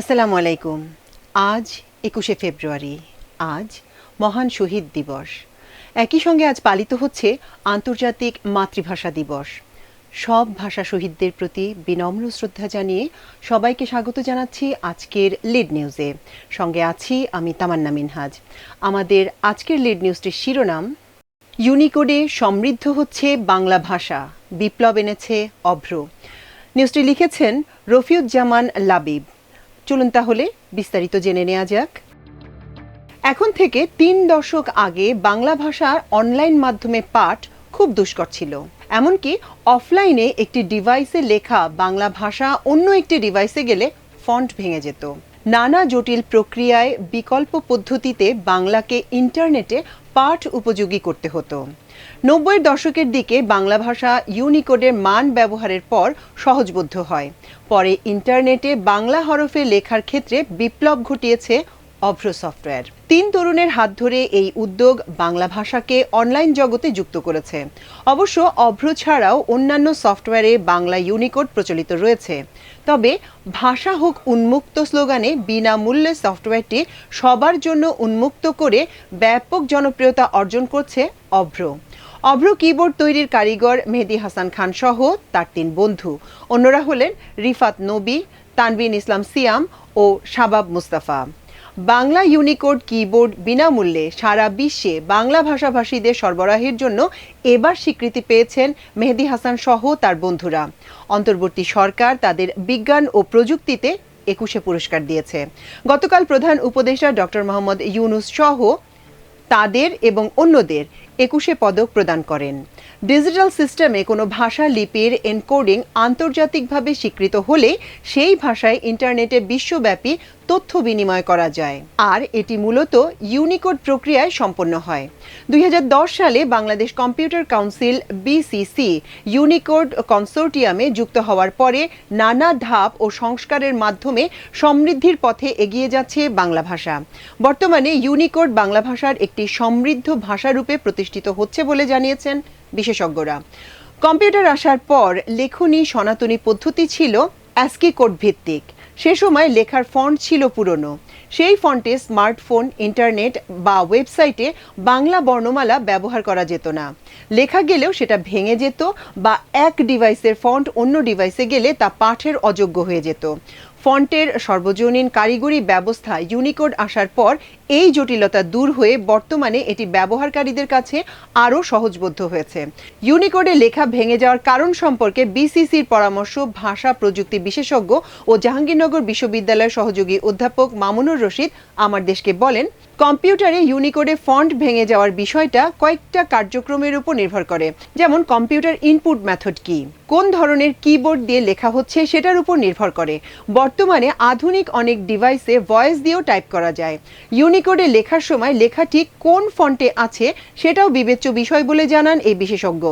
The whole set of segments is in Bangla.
আসসালামু আলাইকুম। আজ একুশে ফেব্রুয়ারি। আজ মহান শহীদ দিবস। একই সঙ্গে আজ পালিত হচ্ছে আন্তর্জাতিক মাতৃভাষা দিবস। সব ভাষা শহীদদের প্রতি বিনম্র শ্রদ্ধা জানিয়ে সবাইকে স্বাগত জানাচ্ছি আজকের লিড নিউজে। সঙ্গে আছি আমি তামান্না মিনহাজ। আমাদের আজকের লিড নিউজটির শিরোনাম, ইউনিকোডে সমৃদ্ধ হচ্ছে বাংলা ভাষা, বিপ্লব এনেছে অভ্র। নিউজটি লিখেছেন রফিউজ্জামান লাবিব। চলুন তাহলে বিস্তারিত জেনে নেওয়া যাক। এখন থেকে তিন দশক আগে বাংলা ভাষার অনলাইন মাধ্যমে পাঠ খুব দুষ্কর ছিল। এমনকি অফলাইনে একটি ডিভাইসে লেখা বাংলা ভাষা অন্য একটি ডিভাইসে গেলে ফন্ট ভেঙে যেত। নানা জটিল প্রক্রিয়ায় বিকল্প পদ্ধতিতে বাংলাকে ইন্টারনেটে পাঠ উপযোগী করতে হতো। নব্বইয়ের দশকের দিকে বাংলা ভাষা ইউনিকোডের মান ব্যবহারের পর সহজবোধ্য হয়। পরে ইন্টারনেটে বাংলা হরফে লেখার ক্ষেত্রে বিপ্লব ঘটিয়েছে অভ্র সফটওয়্যার। তিন তরুণের হাত ধরে এই উদ্যোগ বাংলা ভাষাকে অনলাইন জগতে যুক্ত করেছে। অবশ্য অভ্র ছাড়াও অন্যান্য সফটওয়্যারে বাংলা ইউনিকোড প্রচলিত রয়েছে। তবে ভাষা হোক উন্মুক্ত স্লোগানে বিনামূল্যে সফটওয়্যারটি সবার জন্য উন্মুক্ত করে ব্যাপক জনপ্রিয়তা অর্জন করছে অভ্র। অভ্র কিবোর্ড তৈরির কারিগর মেহেদি হাসান খান সহ তার তিন বন্ধু। অন্যরা হলেন রিফাত নবী, তানবিন ইসলাম সিয়াম ও শাবাব মুস্তাফা। বাংলা ইউনিকোড কিবোর্ড বিনামূল্যে সারা বিশ্বে বাংলা ভাষাভাষীদের সরবরাহের জন্য এবার স্বীকৃতি পেয়েছেন মেহেদি হাসান সহ তার বন্ধুরা। অন্তর্বর্তী সরকার তাদের বিজ্ঞান ও প্রযুক্তিতে একুশে পুরস্কার দিয়েছে। গতকাল প্রধান উপদেষ্টা ডক্টর মোহাম্মদ ইউনুস সহ তাদের এবং অন্যদের একুশে পদক প্রদান করেন। ডিজিটাল সিস্টেমে কোনো ভাষা লিপির এনকোডিং আন্তর্জাতিকভাবে স্বীকৃত হলে সেই ভাষায় ইন্টারনেটে বিশ্বব্যাপী তথ্য বিনিময় করা যায়। আর এটি মূলত ইউনিকোড প্রক্রিয়ায় সম্পন্ন হয়। দুই হাজার দশ সালে Bangladesh Computer Council, BCC, Unicode কনসোর্টিয়ামে যুক্ত হওয়ার পরে নানা ধাপ ও সংস্কারের মাধ্যমে সমৃদ্ধির পথে এগিয়ে যাচ্ছে বাংলা ভাষা। বর্তমানে ইউনিকোড বাংলা ভাষার একটি সমৃদ্ধ ভাষারূপে প্রতিষ্ঠিত হচ্ছে বলে জানিয়েছেন বিশেষজ্ঞরা। কম্পিউটার আসার পর লেখনী সনাতনী পদ্ধতি ছিল অ্যাস্কি কোড ভিত্তিক। সে সময় লেখার ফন্ট ছিল পুরনো। সেই ফন্টে স্মার্টফোন, ইন্টারনেট বা ওয়েবসাইটে বাংলা বর্ণমালা ব্যবহার করা যেত না। লেখা গেলেও সেটা ভেঙে যেত বা এক ডিভাইসের ফন্ট অন্য ডিভাইসে গেলে তা পাঠের অযোগ্য হয়ে যেত। ফন্টের সর্বজনীন কারিগরি ব্যবস্থা ইউনিকোড আসার পর এই জটিলতা দূর হয়ে বর্তমানে এটি ব্যবহারকারীদের কাছে আরও সহজবোধ্য হয়েছে। ইউনিকোডে লেখা ভেঙে যাওয়ার কারণ সম্পর্কে বিসিসির পরামর্শ ভাষা প্রযুক্তি বিশেষজ্ঞ ও জাহাঙ্গীরনগর বিশ্ববিদ্যালয়ের সহযোগী অধ্যাপক মামুনুর রশিদ আমার দেশকে বলেন কম্পিউটারে ইউনিকোডে ফন্ট ভেঙে যাওয়ার বিষয়টা কয়েকটা কার্যক্রমের উপর নির্ভর করে। যেমন কম্পিউটার ইনপুট মেথড কি? কোন ধরনের কিবোর্ড দিয়ে লেখা হচ্ছে সেটার উপর নির্ভর করে। বর্তমানে আধুনিক অনেক ডিভাইসে ভয়েস দিয়েও টাইপ করা যায়। ইউনিকোডে লেখার সময় লেখাটি কোন ফন্টে আছে সেটাও বিবেচ্য বিষয় বলে জানান এই বিশেষজ্ঞ।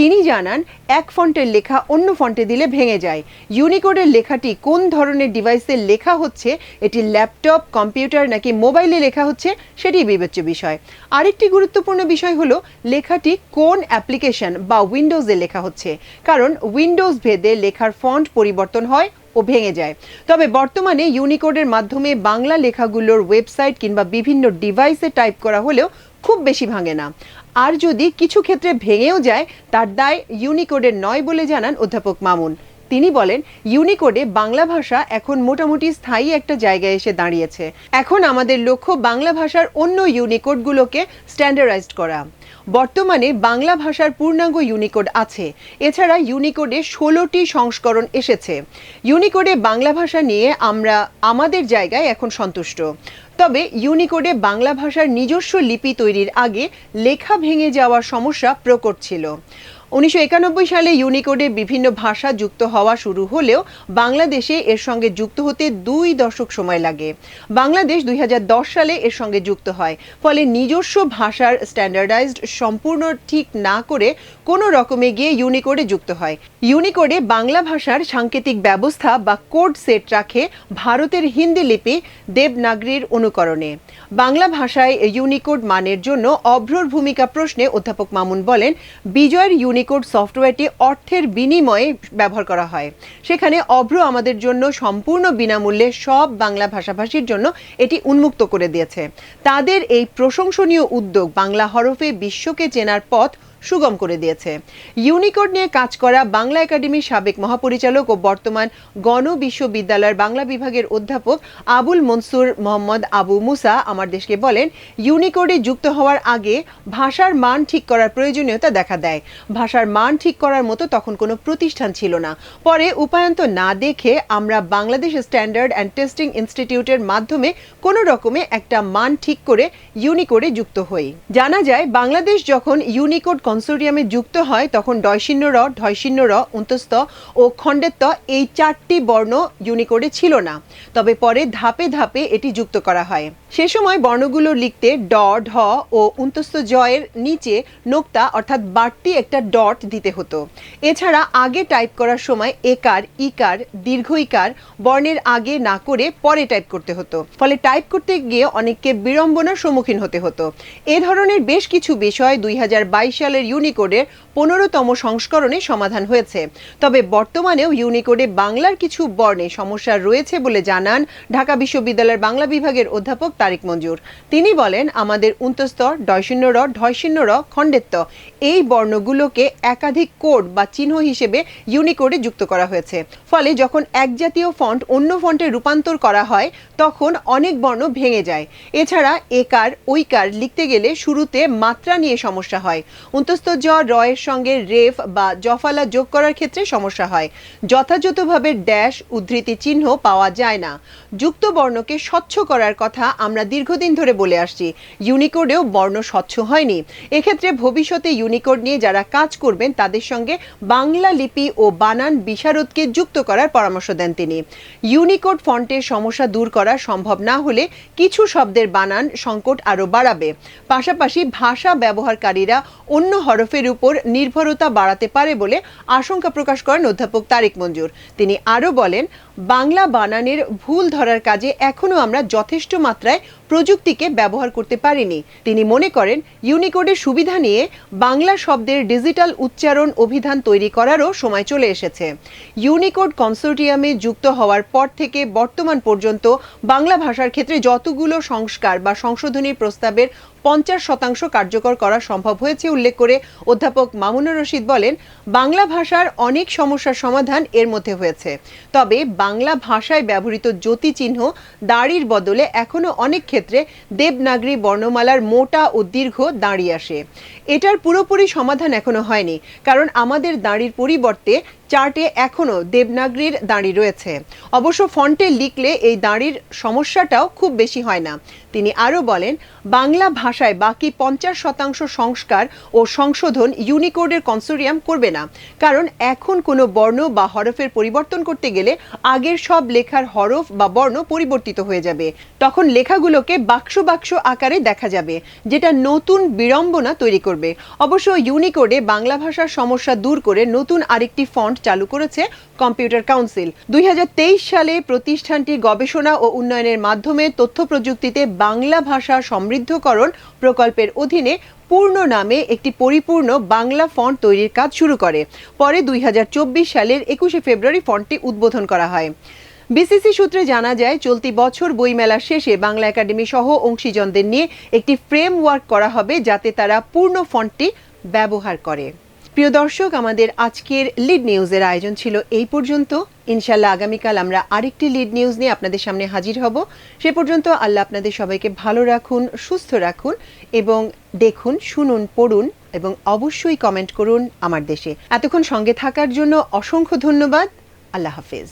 তিনি জানান, এক ফন্টের লেখা অন্য ফন্টে দিলে ভেঙে যায়। ইউনিকোডের লেখাটি কোন ধরনের ডিভাইসে লেখা হচ্ছে? এটি ল্যাপটপ, কম্পিউটার নাকি মোবাইলে লেখা হচ্ছে? সেটি বিবেচ্য বিষয়। আরেকটি গুরুত্বপূর্ণ বিষয় হলো, লেখাটি কোন অ্যাপ্লিকেশন বা উইন্ডোজে লেখা হচ্ছে? কারণ উইন্ডোজ ভেদে লেখার ফন্ট পরিবর্তন হয় ও ভেঙে যায়। তবে বর্তমানে ইউনিকোডের মাধ্যমে বাংলা লেখাগুলোর ওয়েবসাইট কিংবা বিভিন্ন ডিভাইসে টাইপ করা হলেও খুব বেশি ভাঙে না। আর যদি কিছু ক্ষেত্রে ভেঙেও যায়, তার দায় ইউনিকোডের নয় বলে জানান অধ্যাপক মামুন। তিনি বলেন, ইউনিকোডে বাংলা ভাষা এখন মোটামুটি স্থায়ী একটা জায়গায় এসে দাঁড়িয়েছে। এখন আমাদের লক্ষ্য বাংলা ভাষার অন্য ইউনিকোডগুলোকে স্ট্যান্ডার্ডাইজড করা। বর্তমানে বাংলা ভাষার পূর্ণাঙ্গ ইউনিকোড আছে। এছাড়া ইউনিকোডে ষোলোটি সংস্করণ এসেছে। ইউনিকোডে বাংলা ভাষা নিয়ে আমরা আমাদের জায়গায় এখন সন্তুষ্ট। তবে ইউনিকোডে বাংলা ভাষার নিজস্ব লিপি তৈরির আগে লেখা ভেঙে যাওয়ার সমস্যা প্রকট ছিল। উনিশশো সালে ইউনিকোডে বিভিন্ন ভাষা যুক্ত হওয়া শুরু হলেও বাংলাদেশে এর সঙ্গে যুক্ত হতে দুই দশক সময় লাগে। বাংলাদেশ দুই সালে এর সঙ্গে যুক্ত হয়। ফলে নিজস্ব ভাষার স্ট্যান্ডার্ডাইজড সম্পূর্ণ ঠিক না করে কোনো রকমে গিয়ে ইউনিকোডে যুক্ত হয়। ইউনিকোডে বাংলা ভাষার সাংকেতিক ব্যবস্থা বা কোড সেট রাখে ভারতের হিন্দি লিপি দেবনাগরীর অনুকরণে। বাংলা ভাষায় ইউনিকোড মানের জন্য অভ্রর ভূমিকা প্রশ্নে অধ্যাপক মামুন বলেন, বিজয়ের ইউনি ইউনিকোড সফটওয়্যারটি অর্থের বিনিময়ে ব্যবহার করা হয়। সেখানে অভ্র আমাদের জন্য সম্পূর্ণ বিনামূল্যে সব বাংলা ভাষাভাষীর জন্য এটি উন্মুক্ত করে দিয়েছে। তাদের এই প্রশংসনীয় উদ্যোগ বাংলা হরফে বিশ্বকে চেনার পথ সুগম করে দিয়েছে। ইউনিকোড নিয়ে কাজ করা বাংলা একাডেমির সাবেক মহাপরিচালক ও বর্তমান গণ বিশ্ববিদ্যালয়ের বাংলা বিভাগের অধ্যাপক আবুল মনসুর মোহাম্মদ আবু মুসা আমার দেশকে বলেন, ইউনিকোডে যুক্ত হওয়ার আগে ভাষার মান ঠিক করার প্রয়োজনীয়তা দেখা দেয়। ভাষার মান ঠিক করার মতো তখন কোনো প্রতিষ্ঠান ছিল না। পরে উপায়ন্ত না দেখে আমরা বাংলাদেশ স্ট্যান্ডার্ড অ্যান্ড টেস্টিং ইনস্টিটিউটের মাধ্যমে কোনো রকমে একটা মান ঠিক করে ইউনিকোডে যুক্ত হই। জানা যায়, বাংলাদেশ যখন ইউনিকোড কনসোরিয়ামে যুক্ত হয়, তখন ডয়শিন্য র ঢয়শিন্য র উন্তস্ত ও খণ্ডেত্ব এই চারটি বর্ণ ইউনিকোডে ছিল না। তবে পরে ধাপে ধাপে এটি যুক্ত করা হয়। সে সময় বর্ণগুলো লিখতে ড, ঢ ও উন্তস্ত জয়ের নিচে নোক্তা অর্থাৎ বাড়তি একটা ডট দিতে হতো। এছাড়া আগে টাইপ করার সময় একার, ইকার, দীর্ঘ ইকার বর্ণের আগে না করে পরে টাইপ করতে হতো। ফলে টাইপ করতে গিয়ে অনেককে বিড়ম্বনার সম্মুখীন হতে হতো। এ ধরনের বেশ কিছু বিষয় দুই বাইশ সালের ইউনিকোডের পনেরোতম সংস্করণে সমাধান হয়েছে। তবে বর্তমানেও ইউনিকোডে বাংলার কিছু বর্ণে সমস্যা রয়েছে বলে জানান ঢাকা বিশ্ববিদ্যালয়ের বাংলা বিভাগের অধ্যাপক তারিক মঞ্জুর। তিনি বলেন, আমাদের উন্তস্তর ডয়শূন্য র, ঢয়শূন্য র, খণ্ডেত্ব, এই বর্ণগুলোকে একাধিক কোড বা চিহ্ন হিসেবে ইউনিকোডে যুক্ত করা হয়েছে। ফলে যখন এক জাতীয় ফন্ট অন্য ফন্টে রূপান্তর করা হয়, তখন অনেক বর্ণ ভেঙে যায়। এছাড়া একার ঐকার লিখতে গেলে শুরুতে মাত্রা নিয়ে সমস্যা হয়। উন্তস্ত জ রয়ের সঙ্গে রেফ বা জফালা যোগ করার ক্ষেত্রে সমস্যা হয়। যথাযথভাবে ড্যাশ, উদ্ধৃতি চিহ্ন পাওয়া যায় না। যুক্ত বর্ণকে স্বচ্ছ করার কথা আমরা দীর্ঘদিন ধরে বলে আসছি। ইউনিকোডেও বর্ণ স্বচ্ছ হয়নি। এক্ষেত্রে ভবিষ্যতে ইউনিকোড নিয়ে যারা কাজ করবেন, তাদের সঙ্গে বাংলা লিপি ও বানান বিশারদকে যুক্ত করার পরামর্শ দেন তিনি। ইউনিকোড ফন্টের সমস্যা দূর করা সম্ভব না হলে কিছু শব্দের বানান সংকট আরও বাড়াবে। পাশাপাশি ভাষা ব্যবহারকারীরা অন্য হরফের উপর নির্ভরতা বাড়াতে পারে বলে আশঙ্কা প্রকাশ করেন অধ্যাপক তারেক মঞ্জুর। তিনি আরও বলেন, বাংলা বানানের ভুল ধরার কাজে এখনও আমরা যথেষ্ট মাত্রায় প্রযুক্তিকে ব্যবহার করতে পারেনি। তিনি মনে করেন, ইউনিকোডের সুবিধা নিয়ে বাংলা শব্দের ডিজিটাল উচ্চারণ অভিধান তৈরি করারও সময় চলে এসেছে। ইউনিকোড কনসোর্টিয়ামে যুক্ত হওয়ার পর থেকে বর্তমান পর্যন্ত বাংলা ভাষার ক্ষেত্রে যতগুলো সংস্কার বা সংশোধনীর প্রস্তাবের পঞ্চাশ শতাংশ কার্যকর করা সম্ভব হয়েছে উল্লেখ করে অধ্যাপক মামুনুর রশিদ বলেন, বাংলা ভাষার অনেক সমস্যার সমাধান এর মধ্যে হয়েছে। তবে বাংলা ভাষায় ব্যবহৃত জ্যোতি চিহ্ন দাড়ির বদলে এখনও অনেক ক্ষেত্রে দেবনাগরী বর্ণমালার মোটা ও দীর্ঘ দাঁড়ি আসে। এটার পুরোপুরি সমাধান এখনও হয়নি, কারণ আমাদের দাঁড়ির পরিবর্তে চার্টে এখনও দেবনাগরীর দাঁড়ি রয়েছে। অবশ্য ফন্টে লিখলে এই দাঁড়ির সমস্যাটাও খুব বেশি হয় না। তিনি আরও বলেন, বাংলা ভাষায় বাকি পঞ্চাশ শতাংশ সংস্কার ও সংশোধন ইউনিকোডের কনসোরিয়াম করবে না। কারণ এখন কোনো বর্ণ বা হরফের পরিবর্তন করতে গেলে আগের সব লেখার হরফ বা বর্ণ পরিবর্তিত হয়ে যাবে। তখন লেখাগুলোকে বাক্স বাক্স আকারে দেখা যাবে, যেটা নতুন বিড়ম্বনা তৈরি করবে। অবশ্য ইউনিকোডে বাংলা ভাষার সমস্যা দূর করে নতুন আরেকটি ফন্ট চালু করেছে কম্পিউটার কাউন্সিল। দুই হাজার তেইশ সালে প্রতিষ্ঠানটি গবেষণা ও উন্নয়নের মাধ্যমে তথ্য প্রযুক্তিতে বাংলা ভাষা সমৃদ্ধকরণ প্রকল্পের অধীনে পূর্ণ নামে একটি পরিপূর্ণ বাংলা ফন্ট তৈরির কাজ শুরু করে। পরে দুই হাজার চব্বিশ সালের একুশে ফেব্রুয়ারি ফন্টটি উদ্বোধন করা হয়। বিসিসি সূত্রে জানা যায়, চলতি বছর বইমেলার শেষে বাংলা একাডেমি সহ অংশীজনদের নিয়ে একটি ফ্রেমওয়ার্ক করা হবে যাতে তারা পূর্ণ ফন্টটি ব্যবহার করে। প্রিয় দর্শক, আমাদের আজকের লিড নিউজের আয়োজন ছিল এই পর্যন্ত। ইনশাল্লাহ আগামীকাল আমরা আরেকটি লিড নিউজ নিয়ে আপনাদের সামনে হাজির হব। সে পর্যন্ত আল্লাহ আপনাদের সবাইকে ভালো রাখুন, সুস্থ রাখুন এবং দেখুন, শুনুন, পড়ুন এবং অবশ্যই কমেন্ট করুন আমার দেশে। এতক্ষণ সঙ্গে থাকার জন্য অসংখ্য ধন্যবাদ। আল্লাহ হাফেজ।